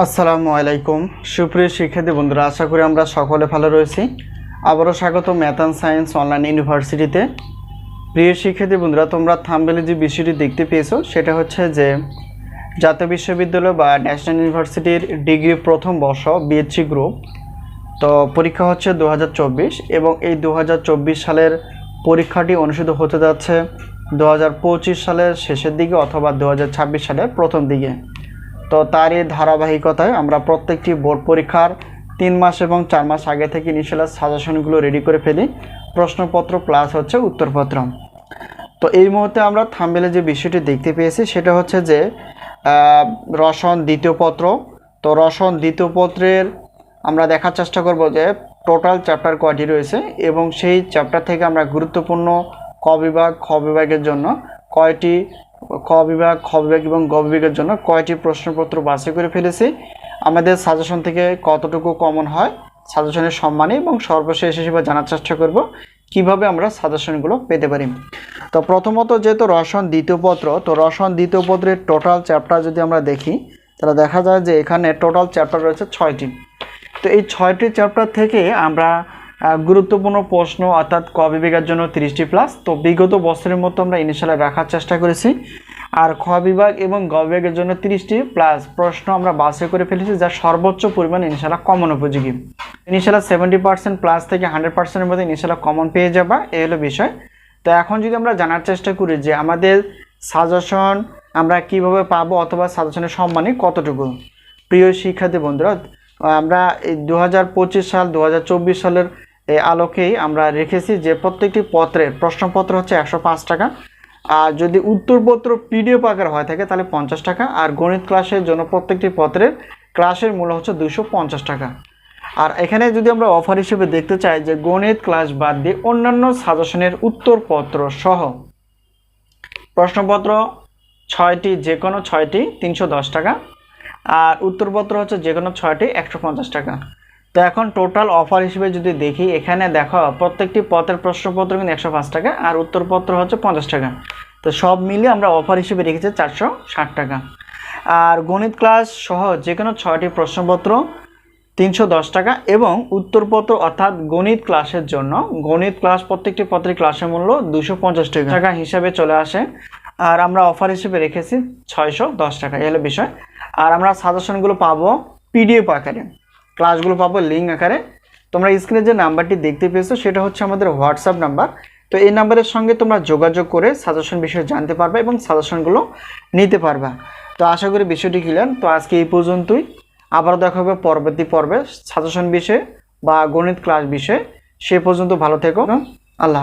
আসসালামু আলাইকুম। সুপ্রিয় শিক্ষার্থী বন্ধুরা, আশা করি আমরা সকলে ভালো রয়েছি। আবারও স্বাগত ম্যাথ অ্যান্ড সায়েন্স অনলাইন ইউনিভার্সিটিতে। প্রিয় শিক্ষার্থী বন্ধুরা, তোমরা থামবেলে যে বিষয়টি দেখতে পেয়েছ, সেটা হচ্ছে যে জাতীয় বিশ্ববিদ্যালয় বা ন্যাশনাল ইউনিভার্সিটির ডিগ্রি প্রথম বর্ষ বিএসসি গ্রুপ। তো পরীক্ষা হচ্ছে দু হাজার চব্বিশ এবং এই দু হাজার চব্বিশ সালের পরীক্ষাটি অনুষ্ঠিত হতে যাচ্ছে দু হাজার পঁচিশ সালের শেষের দিকে অথবা দু হাজার ছাব্বিশ সালের প্রথম দিকে। তো তারই ধারাবাহিকতায় আমরা প্রত্যেকটি বোর্ড পরীক্ষার তিন মাস এবং চার মাস আগে থেকে ইনিশিয়াল সাজেশনগুলো রেডি করে ফেলি। প্রশ্নপত্র প্লাস হচ্ছে উত্তরপত্র। তো এই মুহূর্তে আমরা থামবেলে যে বিষয়টি দেখতে পেয়েছি, সেটা হচ্ছে যে রসন দ্বিতীয় পত্র। তো রসন দ্বিতীয় পত্রের আমরা দেখার চেষ্টা করব যে টোটাল চ্যাপ্টার কয়টি রয়েছে এবং সেই চ্যাপ্টার থেকে আমরা গুরুত্বপূর্ণ ক বিভাগ, খ বিভাগের জন্য কয়টি ক বিভাগ, খ বিভাগ এবং গ বিভাগের জন্য কয়টি প্রশ্নপত্র বাছাই করে ফেলেছি? আমাদের সাজেশন থেকে কতটুকু কমন হয়? সাজেশনের সম্মানে এবং সর্বশেষ হিসেবে জানার চেষ্টা করব, কীভাবে আমরা সাজেশনগুলো পেতে পারি? তো প্রথমত যেহেতু রসন দ্বিতীয় পত্র, তো রসন দ্বিতীয় পত্রের টোটাল চ্যাপ্টার যদি আমরা দেখি, তাহলে দেখা যায় যে এখানে টোটাল চ্যাপ্টার রয়েছে ছয়টি। তো এই ছয়টি চ্যাপ্টার থেকে আমরা গুরুত্বপূর্ণ প্রশ্ন অর্থাৎ ক বিভাগের জন্য তিরিশটি প্লাস তো বিগত বছরের মতো আমরা ইনিশিয়ালে রাখার চেষ্টা করেছি। আর খ বিভাগ এবং গ বিভাগের জন্য তিরিশটি প্লাস প্রশ্ন আমরা বাসে করে ফেলেছি, যা সর্বোচ্চ পরিমাণ ইনশাল্লাহ কমন উপযোগী। ইনিশিয়াল সেভেন্টি পার্সেন্ট প্লাস থেকে হান্ড্রেড পার্সেন্টের মধ্যে ইনিশিয়াল কমন পেয়ে যাবা, এ হলো বিষয়। তো এখন যদি আমরা জানার চেষ্টা করি যে আমাদের সাজেশন আমরা কীভাবে পাবো অথবা সাজেশনের সম্মানে কতটুকু? প্রিয় শিক্ষার্থী বন্ধুরা, আমরা এই দু হাজার পঁচিশ সাল দু হাজার চব্বিশ সালের এই আলোকেই আমরা রেখেছি যে প্রত্যেকটি পত্রের প্রশ্নপত্র হচ্ছে একশো পাঁচ টাকা। আর যদি উত্তরপত্র পিডিএফ আকার হয়ে থাকে, তাহলে পঞ্চাশ টাকা। আর গণিত ক্লাসের জন্য প্রত্যেকটি পত্রের ক্লাসের মূল্য হচ্ছে দুশো টাকা। আর এখানে যদি আমরা অফার হিসেবে দেখতে চাই যে গণিত ক্লাস বাদ দিয়ে অন্যান্য সাজেশনের উত্তরপত্র সহ, প্রশ্নপত্র ছয়টি, যে কোনো ছয়টি তিনশো দশ টাকা। আর উত্তরপত্র হচ্ছে যে কোনো ছয়টি একশো পঞ্চাশ টাকা। তো এখন টোটাল অফার হিসেবে যদি দেখি, এখানে দেখো প্রত্যেকটি পত্রের প্রশ্নপত্র কিন্তু একশো পাঁচ টাকা আর উত্তরপত্র হচ্ছে পঞ্চাশ টাকা। তো সব মিলিয়ে আমরা অফার হিসেবে রেখেছি চারশো ষাট টাকা। আর গণিত ক্লাস সহ যে কোনো ছয়টি প্রশ্নপত্র তিনশো দশ টাকা এবং উত্তরপত্র অর্থাৎ গণিত ক্লাসের জন্য গণিত ক্লাস প্রত্যেকটি পত্রের ক্লাসের মূল্য দুশো পঞ্চাশ টাকা টাকা হিসাবে চলে আসে। আর আমরা অফার হিসেবে রেখেছি ছয়শো দশ টাকা, এই হলো বিষয়। আর আমরা সাজেশনগুলো পাবো পিডিএফ আকারে। ক্লাসগুলো পাবো লিঙ্ক আকারে। তোমরা স্ক্রিনে যে নাম্বারটি দেখতে পেয়েছ, সেটা হচ্ছে আমাদের হোয়াটসঅ্যাপ নাম্বার। তো এই নাম্বারের সঙ্গে তোমরা যোগাযোগ করে সাজেশন বিষয়ে জানতে পারবে এবং সাজেশনগুলো নিতে পারবা। তো আশা করি বিষয়টি ক্লিয়ার তো আজকে এই পর্যন্তই। আবার দেখা হবে পরবর্তী পর্বে সাজেশন বিষয়ে বা গণিত ক্লাস বিষয়ে। সে পর্যন্ত ভালো থেকো। আল্লাহ।